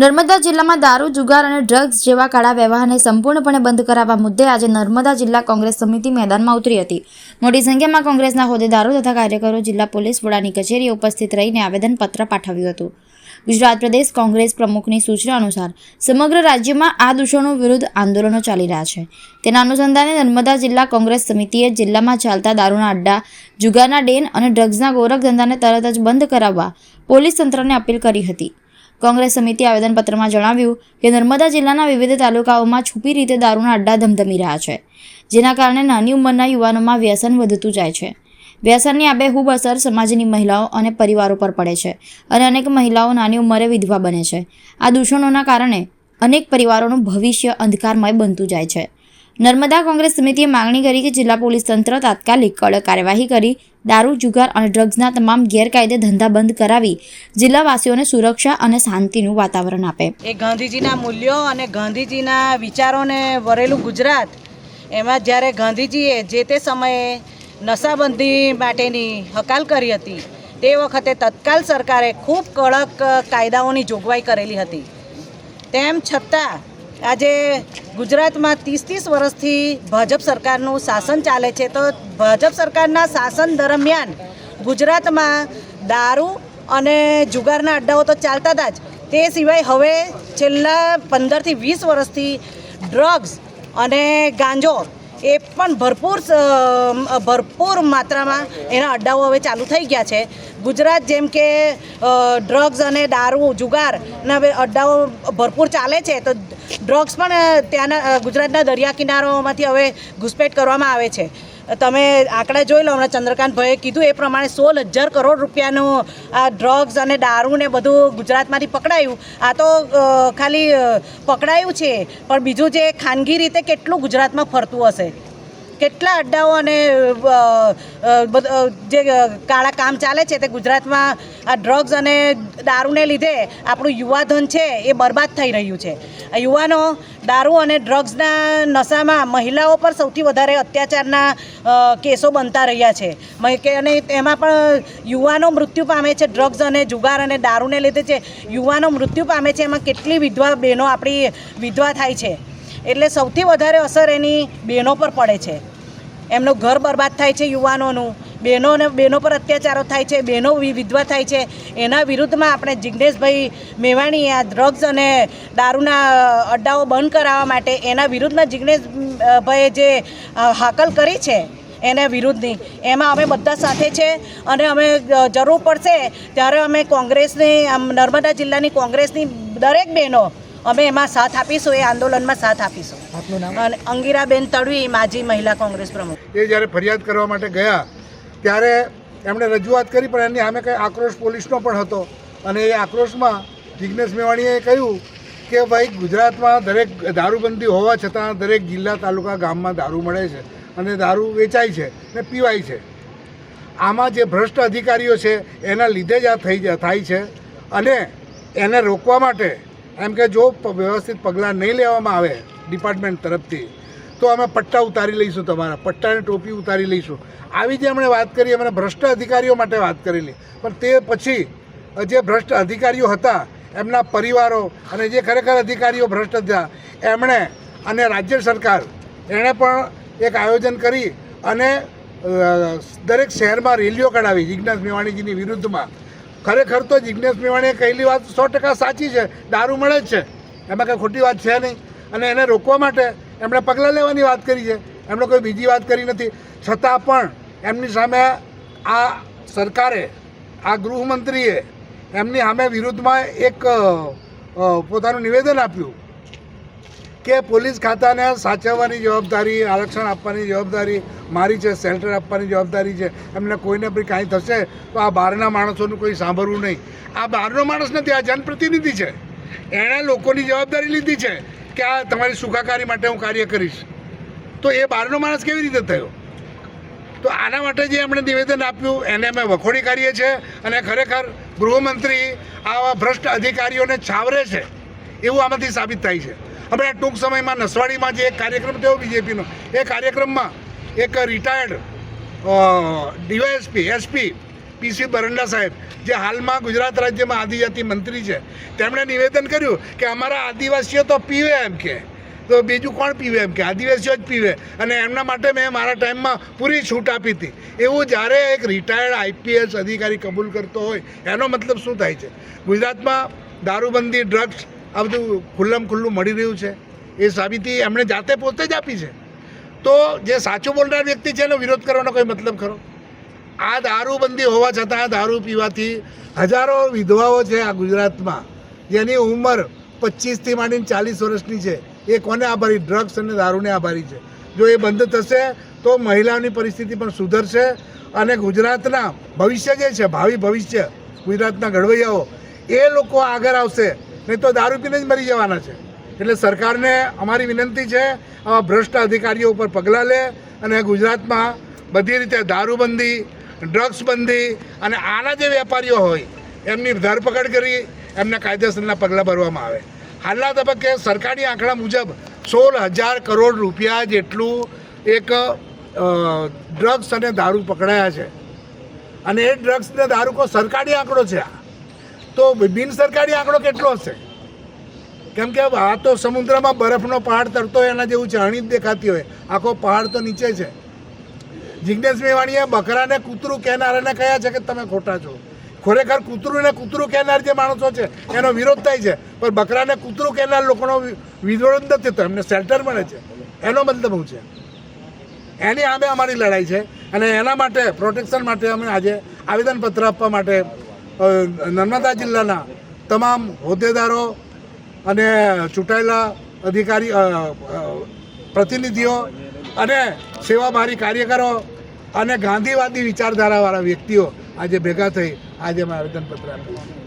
નર્મદા જિલ્લામાં દારૂ, જુગાર અને ડ્રગ્સ જેવા કાળા વ્યવહારને સંપૂર્ણપણે બંધ કરાવવા મુદ્દે આજે નર્મદા જિલ્લા કોંગ્રેસ સમિતિ મેદાનમાં ઉતરી હતી. મોટી સંખ્યામાં કોંગ્રેસના હોદ્દેદારો તથા કાર્યકરો, જિલ્લા પોલીસ, વડાની કચેરીએ ઉપસ્થિત રહીને આવેદનપત્ર પાઠવ્યું હતું. ગુજરાત પ્રદેશ કોંગ્રેસ પ્રમુખની સૂચના અનુસાર, સમગ્ર રાજ્યમાં આ દૂષણો વિરુદ્ધ આંદોલનો ચાલી રહ્યા છે. તેના અનુસંધાને નર્મદા જિલ્લા કોંગ્રેસ સમિતિએ જિલ્લામાં ચાલતા દારૂના અડ્ડા, જુગારના ડેન અને ડ્રગ્સના ગોરખ ધંધાને તરત જ બંધ કરાવવા પોલીસ તંત્રને અપીલ કરી હતી. કોંગ્રેસ સમિતિ આવેદનપત્રમાં જણાવ્યું કે નર્મદા જિલ્લાના વિવિધ તાલુકાઓમાં છુપી રીતે દારૂના અડ્ડા ધમધમી રહ્યા છે, જેના કારણે નાની ઉંમરના યુવાનોમાં વ્યસન વધતું જાય છે. વ્યસનની આબેહૂબ અસર સમાજની મહિલાઓ અને પરિવારો પર પડે છે અને અનેક મહિલાઓ નાની ઉંમરે વિધવા બને છે. આ દૂષણોના કારણે અનેક પરિવારોનું ભવિષ્ય અંધકારમય બનતું જાય છે. નર્મદા કોંગ્રેસ સમિતિએ માંગણી કરી કે જિલ્લા પોલીસ તંત્ર તાત્કાલિક કડક કાર્યવાહી કરી, દારૂ, જુગાર અને ડ્રગ્સના તમામ ગેરકાયદે ધંધા બંધ કરાવી, જિલ્લાવાસીઓને સુરક્ષા અને શાંતિનું વાતાવરણ આપે. એ ગાંધીજીના મૂલ્યો અને ગાંધીજીના વિચારોને વરેલું ગુજરાત, એમાં જ્યારે ગાંધીજીએ જે તે સમયે નશાબંધી માટેની હકાલ કરી હતી, તે વખતે તત્કાલ સરકારે ખૂબ કડક કાયદાઓની જોગવાઈ કરેલી હતી. તેમ છતાં આજે ગુજરાતમાં ત્રીસ ત્રીસ વર્ષથી ભાજપ સરકારનું શાસન ચાલે છે. તો ભાજપ સરકારના શાસન દરમિયાન ગુજરાતમાં દારૂ અને જુગારના અડ્ડાઓ તો ચાલતા હતા જ. તે સિવાય હવે છેલ્લા પંદરથી વીસ વર્ષથી ડ્રગ્સ અને ગાંજો એ પણ ભરપૂર ભરપૂર માત્રામાં એના અડ્ડાઓ હવે ચાલુ થઈ ગયા છે. ગુજરાત જેમ કે ડ્રગ્સ અને દારૂ જુગારના હવે અડ્ડાઓ ભરપૂર ચાલે છે, તો ડ્રગ્સ પણ ત્યાંના ગુજરાતના દરિયા કિનારાઓમાંથી હવે ઘૂસપેટ કરવામાં આવે છે. તમે આંકડા જોઈ લો, હમણાં ચંદ્રકાંતભાઈએ કીધું એ પ્રમાણે સોળ હજાર કરોડ રૂપિયાનું આ ડ્રગ્સ અને દારૂ ને બધું ગુજરાતમાંથી પકડાયું. આ તો ખાલી પકડાયું છે, પણ બીજું જે ખાનગી રીતે કેટલું ગુજરાતમાં ફરતું હશે? કેટલા અડ્ડાઓ અને જે કાળા કામ ચાલે છે તે ગુજરાતમાં આ ડ્રગ્સ અને દારૂને લીધે આપણું યુવાધન છે એ બરબાદ થઈ રહ્યું છે. યુવાનો દારૂ અને ડ્રગ્સના નશામાં મહિલાઓ પર સૌથી વધારે અત્યાચારના કેસો બનતા રહ્યા છે. અને એમાં પણ યુવાનો મૃત્યુ પામે છે, ડ્રગ્સ અને જુગાર અને દારૂને લીધે છે. યુવાનો મૃત્યુ પામે છે, એમાં કેટલી વિધવા બહેનો આપણી વિધવા થાય છે. એટલે સૌથી વધારે અસર એની બહેનો પર પડે છે. એમનું ઘર બરબાદ થાય છે યુવાનોનું. બહેનોને બહેનો પર અત્યાચારો થાય છે બહેનો વિધવા થાય છે એના વિરુદ્ધમાં આપણે જિજ્ઞેશભાઈ મેવાણી આ ડ્રગ્સ અને દારૂના અડ્ડાઓ બંધ કરાવવા માટે એના વિરુદ્ધમાં જિજ્ઞેશભાઈએ જે હાકલ કરી છે એના વિરુદ્ધની. એમાં અમે બધા સાથે છે અને અમે જરૂર પડશે ત્યારે અમે કોંગ્રેસની આમ નર્મદા જિલ્લાની કોંગ્રેસની દરેક બહેનો અમે એમાં સાથ આપીશું એ આંદોલનમાં સાથ આપીશું. અને અંગીરાબેન તડવી માજી મહિલા કોંગ્રેસ પ્રમુખ. એ જ્યારે ફરિયાદ કરવા માટે ગયા ત્યારે એમણે રજૂઆત કરી, પણ એની સામે કંઈ આક્રોશ પોલીસનો પણ હતો. અને એ આક્રોશમાં જિજ્ઞેશ મેવાણીએ કહ્યું કે, ભાઈ, ગુજરાતમાં દરેક દારૂબંધી હોવા છતાં દરેક જિલ્લા, તાલુકા, ગામમાં દારૂ મળે છે અને દારૂ વેચાય છે ને પીવાય છે. આમાં જે ભ્રષ્ટ અધિકારીઓ છે, એના લીધે જ આ થઈ થાય છે અને એને રોકવા માટે એમ કે જો વ્યવસ્થિત પગલાં નહીં લેવામાં આવે ડિપાર્ટમેન્ટ તરફથી તો અમે પટ્ટા ઉતારી લઈશું તમારા, પટ્ટાની ટોપી ઉતારી લઈશું. આવી જે એમણે વાત કરી, એમણે ભ્રષ્ટ અધિકારીઓ માટે વાત કરેલી. પણ તે પછી, જે ભ્રષ્ટ અધિકારીઓ હતા, એમના પરિવારો અને જે ખરેખર અધિકારીઓ ભ્રષ્ટ હતા, એમણે અને રાજ્ય સરકાર, એણે પણ એક આયોજન કરી અને દરેક શહેરમાં રેલીઓ કઢાવી જિજ્ઞાસ મેવાણીજીની વિરુદ્ધમાં. ખરેખર તો જિજ્ઞાસ મેવાણીએ કહેલી વાત સો ટકા સાચી છે, દારૂ મળે જ છે. એમાં કંઈ ખોટી વાત છે નહીં. અને એને રોકવા માટે એમણે પગલાં લેવાની વાત કરી છે. એમણે કોઈ બીજી વાત કરી નથી. છતાં પણ એમની સામે આ સરકારે, આ ગૃહમંત્રીએ એમની સામે વિરુદ્ધમાં એક પોતાનું નિવેદન આપ્યું કે પોલીસ ખાતાને સાચવવાની જવાબદારી, આરક્ષણ આપવાની જવાબદારી મારી છે શેલ્ટર આપવાની જવાબદારી છે. એમને કોઈને પણ કાંઈ થશે તો આ બહારના માણસોનું કોઈ સાંભળવું નહીં. આ બહારનો માણસ નથી, આ જનપ્રતિનિધિ છે. એણે લોકોની જવાબદારી લીધી છે. કે આ તમારી સુખાકારી માટે હું કાર્ય કરીશ. તો એ બહારનો માણસ કેવી રીતે થયો? તો આના માટે જે એમણે નિવેદન આપ્યું, એને અમે વખોડી કાઢીએ છીએ અને ખરેખર ગૃહમંત્રી આવા ભ્રષ્ટ અધિકારીઓને છાવરે છે એવું આમાંથી સાબિત થાય છે. હમણાં ટૂંક સમયમાં નસવાડીમાં જે એક કાર્યક્રમ થયો બીજેપીનો, એ કાર્યક્રમમાં એક retired DYSP, SP PC Baranda સાહેબ, જે હાલમાં ગુજરાત રાજ્યમાં આદિજાતિ મંત્રી છે, તેમણે નિવેદન કર્યું કે અમારા આદિવાસીઓ તો પીવે એમ કે. તો બીજું કોણ પીવે એમ કે? આદિવાસીઓ જ પીવે. અને એમના માટે મેં મારા ટાઈમમાં પૂરી છૂટ આપી હતી. એવું જ્યારે એક રિટાયર્ડ આઈપીએસ અધિકારી કબૂલ કરતો હોય, એનો મતલબ શું થાય છે? ગુજરાતમાં દારૂબંધી ડ્રગ્સ આ બધું ખુલ્લમ ખુલ્લું મળી રહ્યું છે. એ સાબિતી એમણે જાતે પોતે જ આપી છે. તો જે સાચું બોલનાર વ્યક્તિ છે, એનો વિરોધ કરવાનો કોઈ મતલબ ખરો? આ દારૂબંધી હોવા છતાં દારૂ પીવાથી હજારો વિધવાઓ છે આ ગુજરાતમાં. જેની ઉંમર પચીસથી માંડીને ચાલીસ વર્ષની છે. એ કોને આભારી? ડ્રગ્સ અને દારૂને આભારી છે. જો એ બંધ થશે, તો મહિલાઓની પરિસ્થિતિ પણ સુધરશે અને ગુજરાતના ભવિષ્ય જે છે, ભાવિ ભવિષ્ય, ગુજરાતના ઘડવૈયાઓ, એ લોકો આગળ આવશે. નહીં તો દારૂ પીને જ મરી જવાના છે. એટલે સરકારને અમારી વિનંતી છે, આવા ભ્રષ્ટ અધિકારીઓ ઉપર પગલાં લે અને ગુજરાતમાં બધી રીતે દારૂબંધી ડ્રગ્સ બંધી અને આના જે વેપારીઓ હોય, એમની ધરપકડ કરી, એમને કાયદેસરના પગલાં ભરવામાં આવે. હાલના તબક્કે સરકારી આંકડા મુજબ સોળ હજાર કરોડ રૂપિયા જેટલું એક ડ્રગ્સ અને દારૂ પકડાયા છે. અને એ ડ્રગ્સને દારૂ કો સરકારી આંકડો છે આ. તો બિન સરકારી આંકડો કેટલો હશે? કેમ કે આ તો સમુદ્રમાં બરફનો પહાડ તરતો હોય એના જેવું ચાણી દેખાતી હોય. આખો પહાડ તો નીચે છે. જિજ્ઞેશ મેવાણીએ બકરાને કૂતરું કહેનારાને કહ્યા છે કે તમે ખોટા છો. ખરેખર કૂતરું ને કૂતરું કહેનાર જે માણસો છે, એનો વિરોધ થાય છે. પણ બકરાને કૂતરું કહેનાર લોકોનો વિરોધ નથી તો એમને શેલ્ટર મળે છે. એનો મતલબ હું છે? એની આમે અમારી લડાઈ છે અને એના માટે પ્રોટેક્શન માટે અમે આજે આવેદનપત્ર આપવા માટે નર્મદા જિલ્લાના તમામ હોદ્દેદારો અને ચૂંટાયેલા અધિકારી પ્રતિનિધિઓ અને સેવાભારી કાર્યકરો અને ગાંધીવાદી વિચારધારાવાળા વ્યક્તિઓ આજે ભેગા થઈ આજે મેં આવેદનપત્ર આપ્યું.